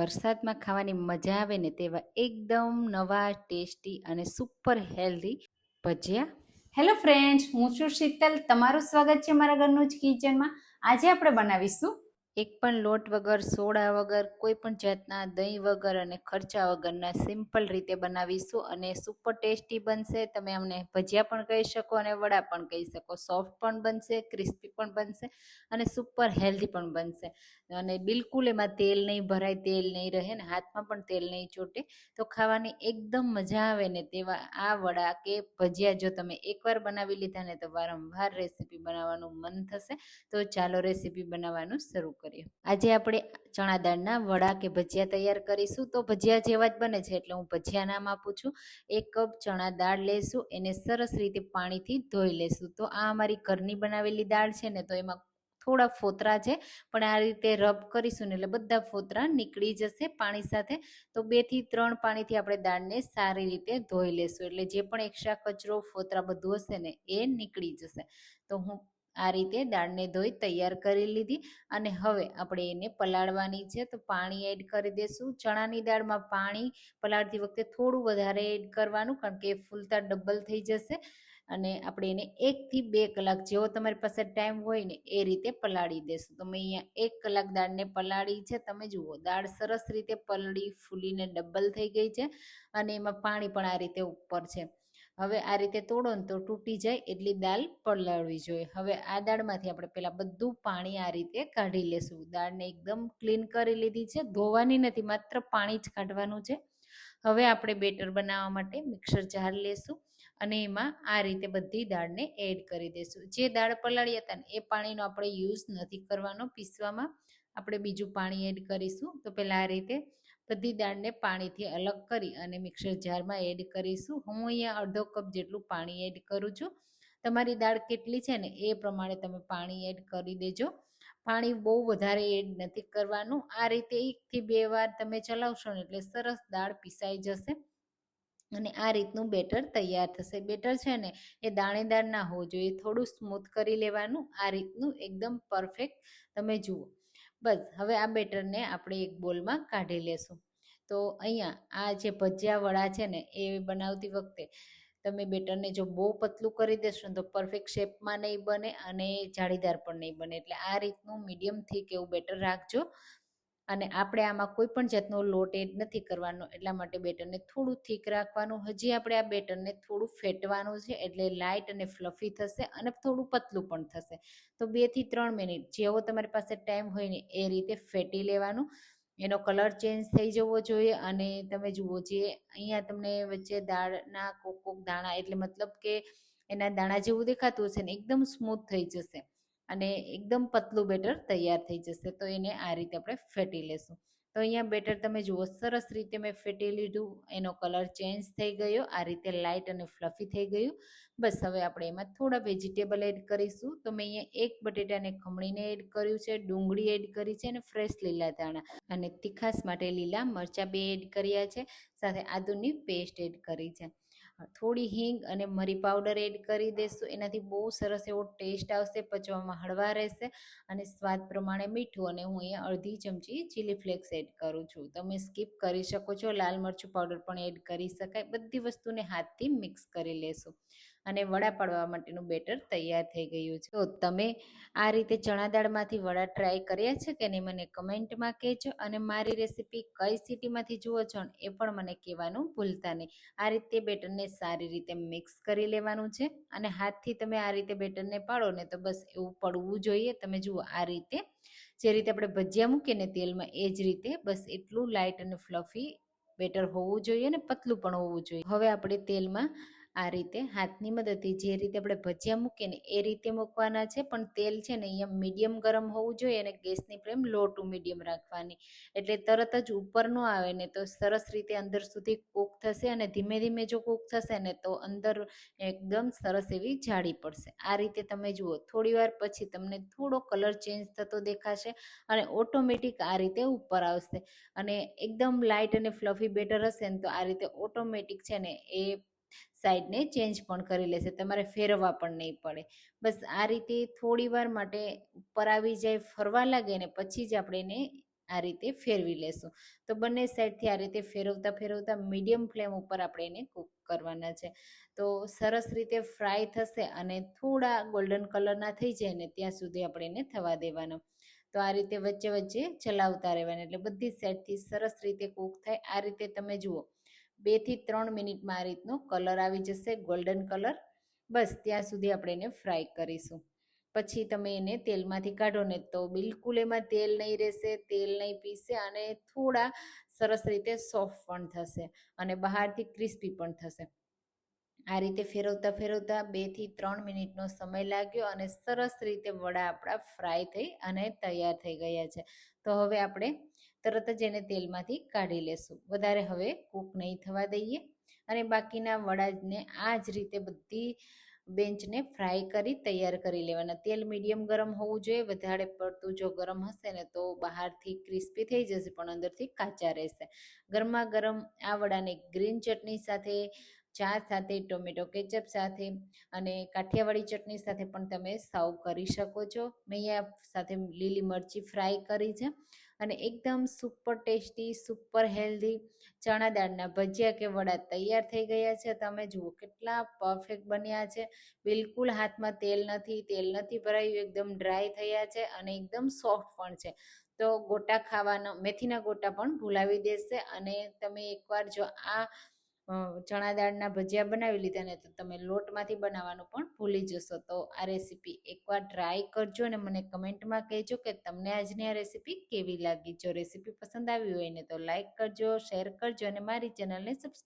વરસાદમાં ખાવાની મજા આવે ને તેવા એકદમ નવા, ટેસ્ટી અને super healthy bhajiya. Hello friends હું છું શીતલ. તમારું સ્વાગત છે મારા ઘરનું જ કિચનમાં આજે આપણે બનાવીશું એક પણ લોટ વગર, સોડા વગર, કોઈ પણ જાતના દહીં વગર અને ખર્ચા વગરના સિમ્પલ રીતે બનાવીશું અને સુપર ટેસ્ટી બનશે. તમે અમને ભજીયા પણ કહી શકો અને વડા પણ કહી શકો. સોફ્ટ પણ બનશે ક્રિસ્પી પણ બનશે અને સુપર હેલ્ધી પણ બનશે. અને બિલકુલ એમાં તેલ નહીં ભરાય, તેલ નહીં રહે ને હાથમાં પણ તેલ નહીં ચોટે તો ખાવાની એકદમ મજા આવે ને તેવા આ વડા કે ભજીયા જો તમે એકવાર બનાવી લીધા ને તો વારંવાર રેસીપી બનાવવાનું મન થશે. તો ચાલો રેસીપી બનાવવાનું શરૂ કરીએ આજે આપણે ચણા દાળના વડા કે ભજીયા તૈયાર કરીશું તો ભજીયા જેવા જ બને છે એટલે હું ભજીયા નામ આપું છું. એક કપ ચણા દાળ લેશું, એને સરસ રીતે પાણીથી ધોઈ લેશું. તો આ અમારી ઘરની બનાવેલી દાળ છે ને, તો એમાં થોડા ફોતરા છે, પણ આ રીતે રબ કરીશું ને એટલે બધા ફોતરા નીકળી જશે પાણી સાથે. તો બેથી ત્રણ પાણીથી આપણે દાળને સારી રીતે ધોઈ લેશું એટલે જે પણ એક્સ્ટ્રા કચરો, ફોતરા બધું હશે ને, એ નીકળી જશે. તો હું આ રીતે દાળને ધોઈ તૈયાર કરી લીધી અને હવે આપણે એને પલાળવાની છે. તો પાણી એડ કરી દઈશું ચણાની દાળમાં પાણી પલાળતી વખતે થોડું વધારે એડ કરવાનું કારણ કે ફૂલતા ડબલ થઈ જશે અને આપણે એને એકથી બે કલાક જેવો તમારી પાસે ટાઈમ હોય ને એ રીતે પલાળી દેશું. તો મેં અહીંયા એક કલાક દાળને પલાળી છે. તમે જુઓ, દાળ સરસ રીતે પલળી, ફૂલીને ડબલ થઈ ગઈ છે અને એમાં પાણી પણ આ રીતે ઉપર છે. હવે આ રીતે તોડો ને તો તૂટી જાય એટલી દાળ પલાળવી જોઈએ. હવે આ દાળમાંથી આપણે પહેલાં બધું પાણી આ રીતે કાઢી લેશું. દાળને એકદમ ક્લીન કરી લીધી છે. ધોવાની નથી, માત્ર પાણી જ કાઢવાનું છે. હવે આપણે બેટર બનાવવા માટે મિક્સર જાર લેશું અને એમાં આ રીતે બધી દાળને એડ કરી દઈશું જે દાળ પલાળી હતા ને, એ પાણીનો આપણે યુઝ નથી કરવાનો. પીસવામાં આપણે બીજું પાણી એડ કરીશું. તો પહેલાં આ રીતે બધી દાળને પાણીથી અલગ કરી અને મિક્સર જારમાં એડ કરીશું. હું અહીંયા અડધો કપ જેટલું પાણી એડ કરું છું. તમારી દાળ કેટલી છે ને એ પ્રમાણે તમે પાણી એડ કરી દેજો. પાણી બહુ વધારે એડ નથી કરવાનું. આ રીતે એકથી બે વાર તમે ચલાવશો ને એટલે સરસ દાળ પીસાઈ જશે અને આ રીતનું બેટર તૈયાર થશે. બેટર છે ને એ દાણેદાર ના હોવું જોઈએ. થોડું સ્મૂથ કરી લેવાનું. આ રીતનું એકદમ પરફેક્ટ તમે જુઓ. બસ, હવે આ બેટરને આપણે એક બોલમાં કાઢી લેશું. તો અહીંયા આ જે ભજીયા વડા છે ને, એ બનાવતી વખતે તમે બેટરને જો બહુ પતલું કરી દેશો તો પરફેક્ટ શેપમાં નહીં બને અને જાળીદાર પણ નહીં બને. એટલે આ રીતનું મીડિયમ થીક એવું બેટર રાખજો. અને આપણે આમાં કોઈ પણ જાતનો લોટ એડ નથી કરવાનો, એટલા માટે બેટરને થોડું થીક રાખવાનું. હજી આપણે આ બેટરને થોડું ફેટવાનું છે, એટલે લાઇટ અને ફ્લફી થશે અને થોડું પતલું પણ થશે. તો બેથી ત્રણ મિનિટ જેવો તમારી પાસે ટાઈમ હોય ને, એ રીતે ફેટી લેવાનું. એનો કલર ચેન્જ થઈ જવો જોઈએ અને તમે જુઓ જે અહીંયા તમને વચ્ચે દાળના કોક કોક દાણા, એટલે મતલબ કે એના દાણા જેવું દેખાતું હશે ને, એકદમ સ્મૂથ થઈ જશે. અને એકદમ પતલું બેટર તૈયાર થઈ જશે. તો એને આ રીતે આપણે ફેટી લેશું. તો અહીંયા બેટર તમે જુઓ, સરસ રીતે મેં ફેટી લીધું. એનો કલર ચેન્જ થઈ ગયો. આ રીતે લાઇટ અને ફ્લફી થઈ ગયું. બસ હવે આપણે એમાં થોડા વેજીટેબલ એડ કરીશું. તો મેં અહીંયા એક બટેટાને ખમણીને એડ કર્યું છે, ડુંગળી એડ કરી છે અને ફ્રેશ લીલા ધાણા. અને તીખાસ માટે લીલા મરચાં બે એડ કર્યા છે. સાથે આદુની પેસ્ટ એડ કરી છે. થોડી હિંગ અને મરી પાવડર એડ કરી દેશું. એનાથી બહુ સરસ એવો ટેસ્ટ આવશે, પચવામાં હળવા રહેશે અને સ્વાદ પ્રમાણે મીઠું અને હું અહીંયા અડધી ચમચી ચીલી ફ્લેક્સ એડ કરું છું. તમે સ્કીપ કરી શકો છો. લાલ મરચું પાવડર પણ એડ કરી શકાય. બધી વસ્તુને હાથથી મિક્સ કરી લેશું. અને વડા પાડવા માટેનું બેટર તૈયાર થઈ ગયું છે. તો તમે આ રીતે ચણા દાળમાંથી વડા ટ્રાય કર્યા છે કે નહીં મને કમેન્ટમાં કહેજો અને મારી રેસીપી કઈ સિટીમાંથી જુઓ છો એ પણ મને કહેવાનું ભૂલતા નહીં. આ રીતે બેટરને સારી રીતે મિક્સ કરી લેવાનું છે અને હાથથી તમે આ રીતે બેટરને પાડો ને તો બસ એવું પડવું જોઈએ. તમે જુઓ આ રીતે જે રીતે આપણે ભજીયા મૂકીએ ને તેલમાં એ જ રીતે બસ એટલું લાઇટ અને ફ્લફી બેટર હોવું જોઈએ અને પતલું પણ હોવું જોઈએ. હવે આપણે તેલમાં આ રીતે હાથની મદદથી જે રીતે આપણે ભજીયા મૂકીએ ને એ રીતે મૂકવાના છે. પણ તેલ છે ને અહીંયા મીડિયમ ગરમ હોવું જોઈએ અને ગેસની ફ્લેમ લો ટુ મીડિયમ રાખવાની. એટલે તરત જ ઉપર ન આવે ને તો સરસ રીતે અંદર સુધી કૂક થશે અને ધીમે ધીમે જો કૂક થશે ને તો અંદર એકદમ સરસ એવી જાડી પડશે. આ રીતે તમે જુઓ, થોડી વાર પછી તમને થોડો કલર ચેન્જ થતો દેખાશે અને ઓટોમેટિક આ રીતે ઉપર આવશે. અને એકદમ લાઇટ અને ફ્લફી બેટર હશે ને તો આ રીતે ઓટોમેટિક છે ને એ સાઈડને ચેન્જ પણ કરી લેશે, તમારે ફેરવવા પણ નહીં પડે. બસ આ રીતે થોડી વાર માટે ઉપર આવી જાય, ફરવા લાગે ને પછી જ આપણે એને આ રીતે ફેરવી લેશું. તો બંને સાઈડથી આ રીતે ફેરવતા ફેરવતા મીડિયમ ફ્લેમ ઉપર આપણે એને કૂક કરવાના છે. તો સરસ રીતે ફ્રાય થશે અને થોડા ગોલ્ડન કલરના થઈ જાય ને ત્યાં સુધી આપણે એને થવા દેવાના. તો આ રીતે વચ્ચે વચ્ચે ચલાવતા રહેવાના. એટલે બધી સાઈડથી સરસ રીતે કૂક થાય. આ રીતે તમે જુઓ. બેથી ત્રણ મિનિટમાં આ રીતનો કલર આવી જશે ગોલ્ડન કલર. બસ, ત્યાં સુધી આપણે એને ફ્રાય કરીશું. પછી તમે એને તેલમાંથી કાઢો ને તો બિલકુલ એમાં તેલ નહીં રહેશે, તેલ નહીં પીસે અને થોડા સરસ રીતે સોફ્ટ પણ થશે અને બહારથી ક્રિસ્પી પણ થશે. આ રીતે ફેરવતા ફેરવતા બેથી ત્રણ મિનિટનો સમય લાગ્યો અને સરસ રીતે વડા આપણા ફ્રાય થઈ અને તૈયાર થઈ ગયા છે. તો હવે આપણે તરત જ એને તેલમાંથી કાઢી લેશું. વધારે હવે કૂક નહીં થવા દઈએ. અને બાકીના વડાને આ જ રીતે બધી બેન્ચને ફ્રાય કરી તૈયાર કરી લેવાના. તેલ મીડિયમ ગરમ હોવું જોઈએ. વધારે પડતું જો ગરમ હશે ને તો બહારથી ક્રિસ્પી થઈ જશે, પણ અંદરથી કાચા રહેશે. ગરમા ગરમ આ વડાને ગ્રીન ચટણી સાથે, ચા સાથે, ટોમેટો કેચઅપ સાથે અને કાઠિયાવાડી ચટણી સાથે પણ તમે સર્વ કરી શકો છો. મેં અહીંયા સાથે લીલી મરચી ફ્રાય કરી છે. અને એકદમ સુપર ટેસ્ટી સુપર હેલ્ધી ચણા દાળના ભજીયા કે વડા તૈયાર થઈ ગયા છે. તમે જુઓ કેટલા પરફેક્ટ બન્યા છે. બિલકુલ હાથમાં તેલ નથી તેલ નથી ભરાયું, એકદમ ડ્રાય થયા છે અને એકદમ સોફ્ટ પણ છે. તો ગોટા ખાવાના, મેથીના ગોટા પણ ભૂલાવી દેશે અને તમે એકવાર જો આ ચણા દાળના ભજીયા બનાવી લીધા ને તો તમે લોટમાંથી બનાવવાનું પણ ભૂલી જશો. તો આ રેસીપી એકવાર ટ્રાય કરજો અને મને કમેન્ટમાં કહેજો કે તમને આજની આ રેસીપી કેવી લાગી. જો રેસીપી પસંદ આવી હોય ને તો લાઈક કરજો, શેર કરજો અને મારી ચેનલને સબસ્ક્રાઈબ